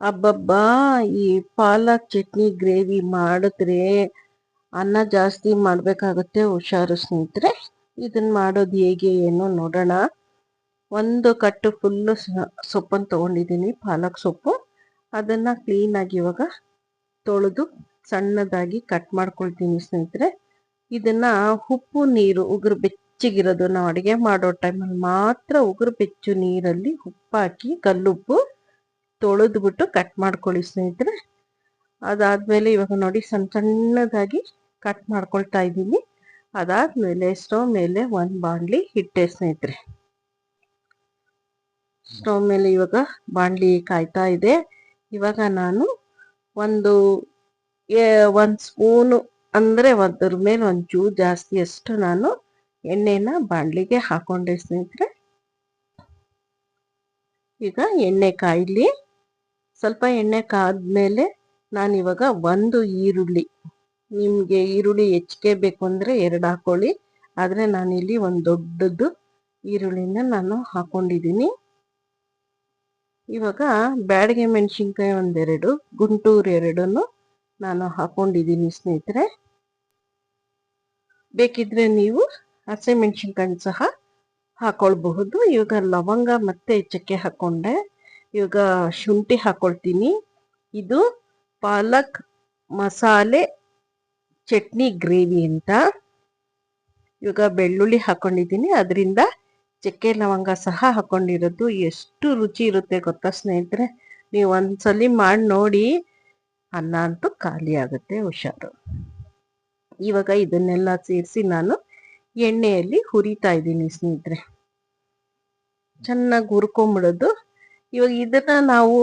ಅಬ್ಬಬ್ಬಾ, ಈ ಪಾಲಕ್ ಚಟ್ನಿ ಗ್ರೇವಿ ಮಾಡಿದ್ರೆ ಅನ್ನ ಜಾಸ್ತಿ ಮಾಡಬೇಕಾಗುತ್ತೆ, ಹುಷಾರು ಸ್ನೇಹಿತರೆ. ಇದನ್ನ ಮಾಡೋದು ಹೇಗೆ ಏನು ನೋಡೋಣ. ಒಂದು ಕಟ್ಟು ಫುಲ್ಲು ಸೊಪ್ಪನ್ನು ತೊಗೊಂಡಿದ್ದೀನಿ, ಪಾಲಕ್ ಸೊಪ್ಪು. ಅದನ್ನು ಕ್ಲೀನಾಗಿ ಇವಾಗ ತೊಳೆದು ಸಣ್ಣದಾಗಿ ಕಟ್ ಮಾಡ್ಕೊಳ್ತೀನಿ ಸ್ನೇಹಿತರೆ. ಇದನ್ನ ಉಪ್ಪು, ನೀರು, ಉಗುರು ಬೆಚ್ಚಗಿರೋದು ನಾವು ಅಡುಗೆ ಮಾಡೋ ಟೈಮಲ್ಲಿ ಮಾತ್ರ ಉಗುರು ಬೆಚ್ಚು ನೀರಲ್ಲಿ ಉಪ್ಪಾಕಿ, ಕಲ್ಲುಪ್ಪು ತೊಳೆದ್ಬಿಟ್ಟು ಕಟ್ ಮಾಡ್ಕೊಳ್ಳಿ ಸ್ನೇಹಿತರೆ. ಅದಾದ್ಮೇಲೆ ಇವಾಗ ನೋಡಿ ಸಣ್ಣ ಸಣ್ಣದಾಗಿ ಕಟ್ ಮಾಡ್ಕೊಳ್ತಾ ಇದ್ದೀನಿ. ಅದಾದ್ಮೇಲೆ ಸ್ಟವ್ ಮೇಲೆ ಒಂದು ಬಾಣಲಿ ಹಿಟ್ಟೆ ಸ್ನೇಹಿತರೆ. ಸ್ಟವ್ ಮೇಲೆ ಇವಾಗ ಬಾಣಲಿ ಕಾಯ್ತಾ ಇದೆ. ಇವಾಗ ನಾನು ಒಂದು ಒಂದು ಸ್ಪೂನು ಅಂದರೆ ಅದ್ರ ಮೇಲೆ ಒಂಚೂರು ಜಾಸ್ತಿ ಅಷ್ಟು ನಾನು ಎಣ್ಣೆನ ಬಾಣಲಿಗೆ ಹಾಕೊಂಡೆ ಸ್ನೇಹಿತರೆ. ಈಗ ಎಣ್ಣೆ ಕಾಯ್ಲಿ ಸ್ವಲ್ಪ ಎಣ್ಣೆ ಕಾದ್ಮೇಲೆ ನಾನಿವಾಗ ಒಂದು ಈರುಳ್ಳಿ. ನಿಮಗೆ ಈರುಳ್ಳಿ ಹೆಚ್ಚಿಗೆ ಬೇಕು ಅಂದರೆ ಎರಡು ಹಾಕೊಳ್ಳಿ. ಆದರೆ ನಾನಿಲ್ಲಿ ಒಂದು ದೊಡ್ಡದು ಈರುಳ್ಳಿನ ನಾನು ಹಾಕೊಂಡಿದ್ದೀನಿ. ಇವಾಗ ಬ್ಯಾಡಿಗೆ ಮೆಣಸಿನ್ಕಾಯಿ ಒಂದೆರಡು, ಗುಂಟೂರು ಎರಡನ್ನು ನಾನು ಹಾಕೊಂಡಿದ್ದೀನಿ ಸ್ನೇಹಿತರೆ. ಬೇಕಿದ್ರೆ ನೀವು ಹಸಿಮೆಣಸಿನ್ಕಾಯಿ ಸಹ ಹಾಕೊಳ್ಬಹುದು. ಇವಾಗ ಲವಂಗ ಮತ್ತೆ ಚಕ್ಕೆ ಹಾಕೊಂಡೆ. ಇವಾಗ ಶುಂಠಿ ಹಾಕೊಳ್ತೀನಿ. ಇದು ಪಾಲಕ್ ಮಸಾಲೆ ಚಟ್ನಿ ಗ್ರೇವಿ ಅಂತ. ಇವಾಗ ಬೆಳ್ಳುಳ್ಳಿ ಹಾಕೊಂಡಿದ್ದೀನಿ. ಅದರಿಂದ ಚಕ್ಕೆ ಲವಂಗ ಸಹ ಹಾಕೊಂಡಿರೋದು. ಎಷ್ಟು ರುಚಿ ಇರುತ್ತೆ ಗೊತ್ತಾ ಸ್ನೇಹಿತರೆ? ನೀವು ಒಂದ್ಸಲಿ ಮಾಡಿ ನೋಡಿ. ಅನ್ನ ಅಂತೂ ಖಾಲಿ ಆಗುತ್ತೆ, ಹುಷಾರು. ಇವಾಗ ಇದನ್ನೆಲ್ಲ ಸೇರಿಸಿ ನಾನು ಎಣ್ಣೆಯಲ್ಲಿ ಹುರಿತಾ ಇದ್ದೀನಿ ಸ್ನೇಹಿತರೆ. ಚೆನ್ನಾಗಿ ಹುರ್ಕೊಂಬಿಡೋದು. ಇವಾಗ ಇದನ್ನ ನಾವು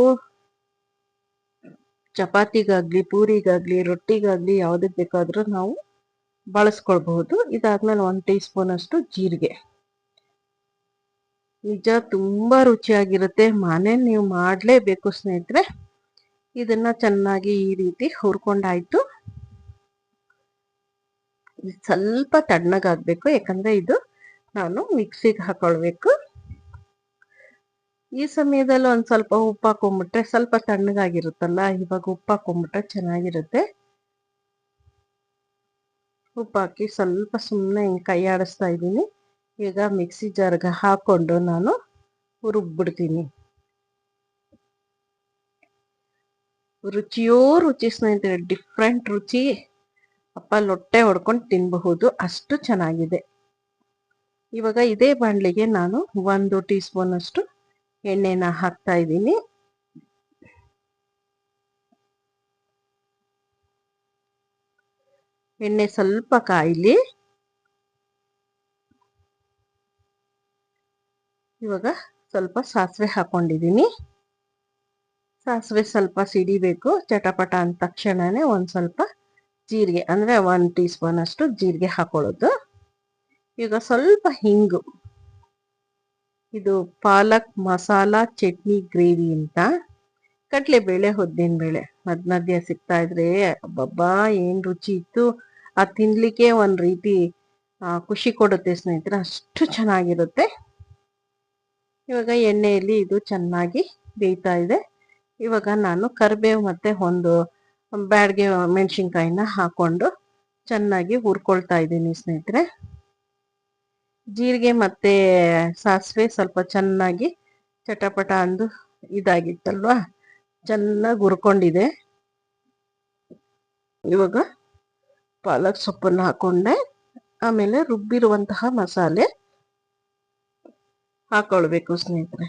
ಚಪಾತಿಗಾಗ್ಲಿ, ಪೂರಿಗಾಗ್ಲಿ, ರೊಟ್ಟಿಗಾಗ್ಲಿ ಯಾವುದಕ್ಕೆ ಬೇಕಾದ್ರೂ ನಾವು ಬಳಸ್ಕೊಳ್ಬಹುದು. ಇದಾದ್ಮೇಲೆ ಒಂದು ಟೀ ಸ್ಪೂನ್ ಅಷ್ಟು ಜೀರಿಗೆ. ನಿಜ ತುಂಬಾ ರುಚಿಯಾಗಿರುತ್ತೆ. ಮನೇಲಿ ನೀವು ಮಾಡಲೇಬೇಕು ಸ್ನೇಹಿತರೆ. ಇದನ್ನ ಚೆನ್ನಾಗಿ ಈ ರೀತಿ ಹುರ್ಕೊಂಡಾಯ್ತು. ಸ್ವಲ್ಪ ತಣ್ಣಗಾಗ್ಬೇಕು. ಯಾಕಂದ್ರೆ ಇದು ನಾನು ಮಿಕ್ಸಿಗೆ ಹಾಕೊಳ್ಬೇಕು. ಈ ಸಮಯದಲ್ಲಿ ಒಂದು ಸ್ವಲ್ಪ ಉಪ್ಪು ಹಾಕೊಂಡ್ಬಿಟ್ರೆ ಸ್ವಲ್ಪ ತಣ್ಣಗಾಗಿರುತ್ತಲ್ಲ, ಇವಾಗ ಉಪ್ಪು ಹಾಕೊಂಡ್ಬಿಟ್ರೆ ಚೆನ್ನಾಗಿರುತ್ತೆ. ಉಪ್ಪು ಹಾಕಿ ಸ್ವಲ್ಪ ಸುಮ್ಮನೆ ಹಿಂಗೆ ಕೈ ಆಡಿಸ್ತಾ ಇದ್ದೀನಿ. ಈಗ ಮಿಕ್ಸಿ ಜಾರ್ಗೆ ಹಾಕ್ಕೊಂಡು ನಾನು ರುಬ್ಬಿಡ್ತೀನಿ ರುಚಿಯೋ ರುಚಿ ಸ್ನೇಹಿತರೆ ಡಿಫ್ರೆಂಟ್ ರುಚಿ. ಅಪ್ಪ ಲೊಟ್ಟೆ ಹೊಡ್ಕೊಂಡು ತಿನ್ನಬಹುದು ಅಷ್ಟು ಚೆನ್ನಾಗಿದೆ. ಇವಾಗ ಇದೇ ಬಾಣಲಿಗೆ ನಾನು ಒಂದು ಟೀ ಸ್ಪೂನ್ ಅಷ್ಟು ಎಣ್ಣೆನ ಹಾಕ್ತಾ ಇದ್ದೀನಿ. ಎಣ್ಣೆ ಸ್ವಲ್ಪ ಕಾಯಿಲಿ. ಇವಾಗ ಸ್ವಲ್ಪ ಸಾಸಿವೆ ಹಾಕೊಂಡಿದ್ದೀನಿ. ಸಾಸಿವೆ ಸ್ವಲ್ಪ ಸಿಡಿಬೇಕು. ಚಟಪಟ ಅಂದ ತಕ್ಷಣನೇ ಒಂದು ಸ್ವಲ್ಪ ಜೀರಿಗೆ, ಅಂದರೆ ಒನ್ ಟೀ ಸ್ಪೂನ್ ಅಷ್ಟು ಜೀರಿಗೆ ಹಾಕೊಳ್ಳೋದು. ಈಗ ಸ್ವಲ್ಪ ಹಿಂಗು. ಇದು ಪಾಲಕ್ ಮಸಾಲಾ ಚಟ್ನಿ ಗ್ರೇವಿ ಅಂತ. ಕಡಲೆಬೇಳೆ ಬೇಳೆ ಮಧ್ಯ ಮಧ್ಯ ಸಿಗ್ತಾ ಇದ್ರೆ ಅಬ್ಬಬ್ಬಾ, ಏನು ರುಚಿ ಇತ್ತು. ಆ ತಿನ್ಲಿಕ್ಕೆ ಒಂದು ರೀತಿ ಖುಷಿ ಕೊಡುತ್ತೆ ಸ್ನೇಹಿತರೆ. ಅಷ್ಟು ಚೆನ್ನಾಗಿರುತ್ತೆ. ಇವಾಗ ಎಣ್ಣೆಯಲ್ಲಿ ಇದು ಚೆನ್ನಾಗಿ ಬೇಯ್ತಾ ಇದೆ. ಇವಾಗ ನಾನು ಕರಿಬೇವು ಮತ್ತೆ ಒಂದು ಬ್ಯಾಡ್ಗೆ ಮೆಣಸಿನ್ಕಾಯಿನ ಹಾಕೊಂಡು ಚೆನ್ನಾಗಿ ಹುರ್ಕೊಳ್ತಾ ಇದ್ದೀನಿ ಸ್ನೇಹಿತರೆ. ಜೀರಿಗೆ ಮತ್ತೆ ಸಾಸಿವೆ ಸ್ವಲ್ಪ ಚೆನ್ನಾಗಿ ಚಟಪಟ ಅಂದು ಇದಾಗಿತ್ತಲ್ವಾ? ಚೆನ್ನಾಗಿ ಹುರ್ಕೊಂಡಿದೆ. ಇವಾಗ ಪಾಲಕ್ ಸೊಪ್ಪನ್ನು ಹಾಕೊಂಡೆ. ಆಮೇಲೆ ರುಬ್ಬಿರುವಂತಹ ಮಸಾಲೆ ಹಾಕೊಳ್ಬೇಕು ಸ್ನೇಹಿತರೆ.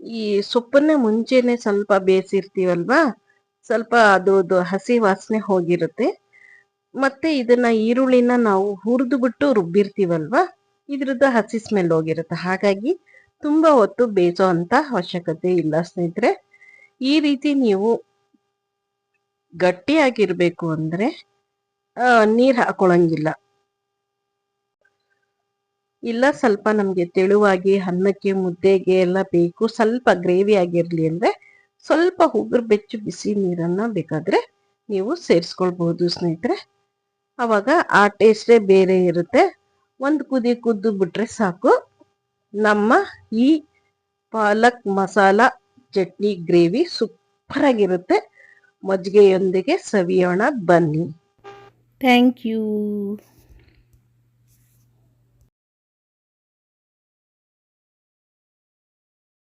ಈ ಸೊಪ್ಪನ್ನೇ ಮುಂಚೆನೆ ಸ್ವಲ್ಪ ಬೇಯಿಸಿರ್ತೀವಲ್ವಾ ಸ್ವಲ್ಪ ಅದು ಹಸಿ ವಾಸನೆ ಹೋಗಿರುತ್ತೆ. ಮತ್ತೆ ಇದನ್ನ ಈರುಳ್ಳಿನ ನಾವು ಹುರಿದು ಬಿಟ್ಟು ರುಬ್ಬಿರ್ತೀವಲ್ವಾ? ಇದ್ರದ್ದು ಹಸಿ ಸ್ಮೆಲ್ ಹೋಗಿರುತ್ತೆ. ಹಾಗಾಗಿ ತುಂಬಾ ಹೊತ್ತು ಬೇಯಿಸೋ ಅಂತ ಅವಶ್ಯಕತೆ ಇಲ್ಲ ಸ್ನೇಹಿತರೆ. ಈ ರೀತಿ ನೀವು ಗಟ್ಟಿಯಾಗಿರ್ಬೇಕು ಅಂದ್ರೆ ನೀರ್ ಹಾಕೊಳಂಗಿಲ್ಲ. ಇಲ್ಲ ಸ್ವಲ್ಪ ನಮ್ಗೆ ತೆಳುವಾಗಿ ಅನ್ನಕ್ಕೆ ಮುದ್ದೆಗೆ ಎಲ್ಲ ಬೇಕು. ಸ್ವಲ್ಪ ಗ್ರೇವಿ ಆಗಿರ್ಲಿ ಅಂದ್ರೆ ಸ್ವಲ್ಪ ಉಗುರು ಬೆಚ್ಚು ಬಿಸಿ ನೀರನ್ನ ಬೇಕಾದ್ರೆ ನೀವು ಸೇರಿಸ್ಕೊಳ್ಬಹುದು ಸ್ನೇಹಿತರೆ. ಅವಾಗ ಆ ಟೇಸ್ಟೇ ಬೇರೆ ಇರುತ್ತೆ. ಒಂದು ಕುದಿ ಕುದ್ದು ಬಿಟ್ರೆ ಸಾಕು. ನಮ್ಮ ಈ ಪಾಲಕ್ ಮಸಾಲ ಚಟ್ನಿ ಗ್ರೇವಿ ಸೂಪರ್ ಆಗಿರುತ್ತೆ. ಮಜ್ಜಿಗೆಯೊಂದಿಗೆ ಸವಿಯೋಣ ಬನ್ನಿ. Thank you.